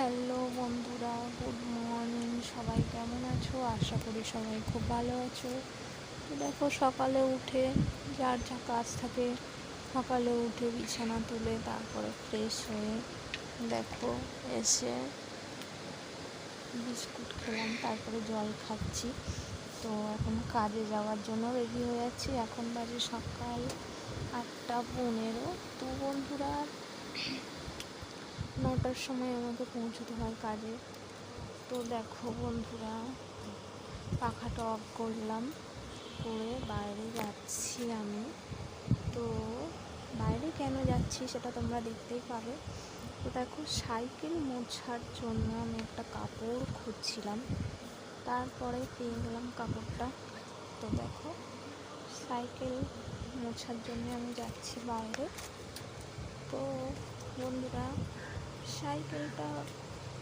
Hello বন্ধুরা good morning সবাই কেমন আছো? আশা করি সবাই খুব ভালো আছো। দেখো, সকালে উঠে যার যা কাজ থাকে, সকালে উঠে বিছানা তুলে তারপরে ফ্রেশ হয়ে দেখো, এসে বিস্কুট খেলাম, তারপরে জল খাচ্ছি। তো এখন কাজে যাওয়ার জন্য রেডি হয়ে যাচ্ছি এখন বাজে সকাল আটটা পনেরো। তো বন্ধুরা নটার সময় আমাকে পৌঁছতে হয় কাজে। তো দেখো বন্ধুরা, পাখাটা অফ করলাম, করে বাইরে যাচ্ছি আমি। তো বাইরে কেন যাচ্ছি সেটা তোমরা দেখতেই পাবে। তো দেখো সাইকেল মোছার জন্য আমি একটা কাপড় খুঁজছিলাম, তারপরে পেয়ে গেলাম কাপড়টা। তো দেখো সাইকেল মোছার জন্য আমি যাচ্ছি বাইরে। তো বন্ধুরা সাইকেলটা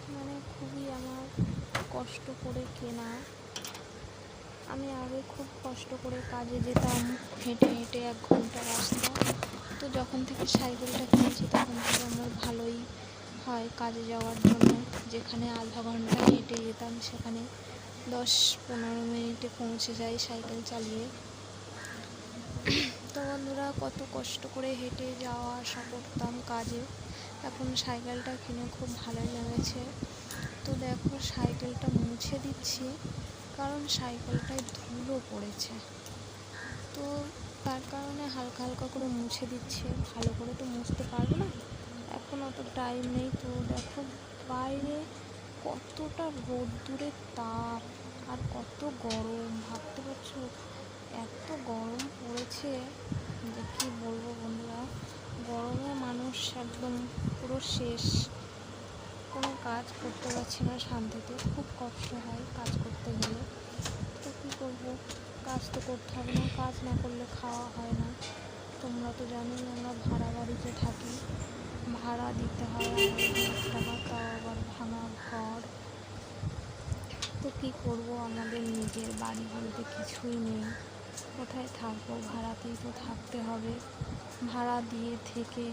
মানে খুবই আমার কষ্ট করে কেনা। আমি আগে খুব কষ্ট করে কাজে যেতাম, হেঁটে হেঁটে এক ঘণ্টা রাস্তা। তো যখন থেকে সাইকেলটা কিনেছি, তখন থেকে আমার ভালোই হয় কাজে যাওয়ার জন্য। যেখানে আধা ঘণ্টা হেঁটে যেতাম, সেখানে দশ পনেরো মিনিটে পৌঁছে যাই সাইকেল চালিয়ে। তো বন্ধুরা, কত কষ্ট করে হেঁটে যাওয়া আসা করতাম কাজে। এখন সাইকেলটা কিনে খুব ভালো লেগেছে। তো দেখো সাইকেলটা মুছে দিচ্ছি, কারণ সাইকেলটায় ধুলো পড়েছে। তো তার কারণে হালকা হালকা করে মুছে দিচ্ছে। ভালো করে তো মুছতে পারব না, এখন অত টাইম নেই। তো দেখো বাইরে কতটা রোদ্দুরের তাপ আর কত গরম, ভাবতে পারছ? এত গরম পড়েছে যে কী বলব বন্ধুরা গরমে মানুষ একদম পুরো শেষ। কোনো কাজ করতে পারছি না শান্তিতে। খুব কষ্ট হয় কাজ করতে গেলে। তো কী করব? কাজ তো করতে হবে না, কাজ না করলে খাওয়া হয় না। তোমরা তো জানোই আমরা ভাড়া বাড়িতে থাকি। ভাড়া দিতে হয় টাকা, তাও আবার ভাঙা ঘর। তো কী করব? আমাদের নিজের বাড়ি বলতে কিছুই নেই। কোথায় থাকব? ভাড়াতেই তো থাকতে হবে। ভাড়া দিয়ে থেকে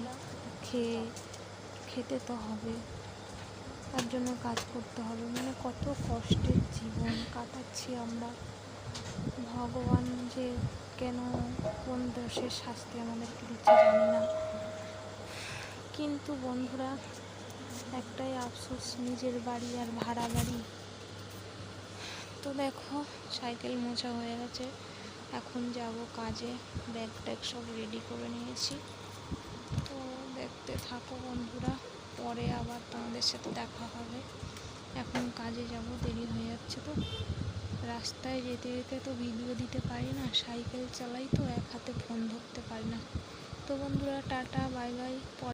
খেয়ে খেতে তো হবে। তার জন্য কাজ করতে হবে। মানে কত কষ্টের জীবন কাটাচ্ছি আমরা। ভগবান যে কেন কোন দোষের শাস্তি আমাদেরকে দিচ্ছে জানি না। কিন্তু বন্ধুরা, একটাই আফসোস, নিজের বাড়ি আর ভাড়া বাড়ি। তো দেখো, সাইকেল মোছা হয়ে গেছে। এখন যাব কাজে, ব্যাগ ট্যাগ সব রেডি করে নিয়েছি। তো দেখতে থাকো বন্ধুরা, পরে আবার তোমাদের সাথে দেখা হবে। এখন কাজে যাব, দেরি হয়ে যাচ্ছে তো। রাস্তায় যেতে যেতে তো ভিডিও দিতে পারি না, সাইকেল চালাই তো এক হাতে ফোন ধরতে পারি না। তো বন্ধুরা, টাটা বাই বাই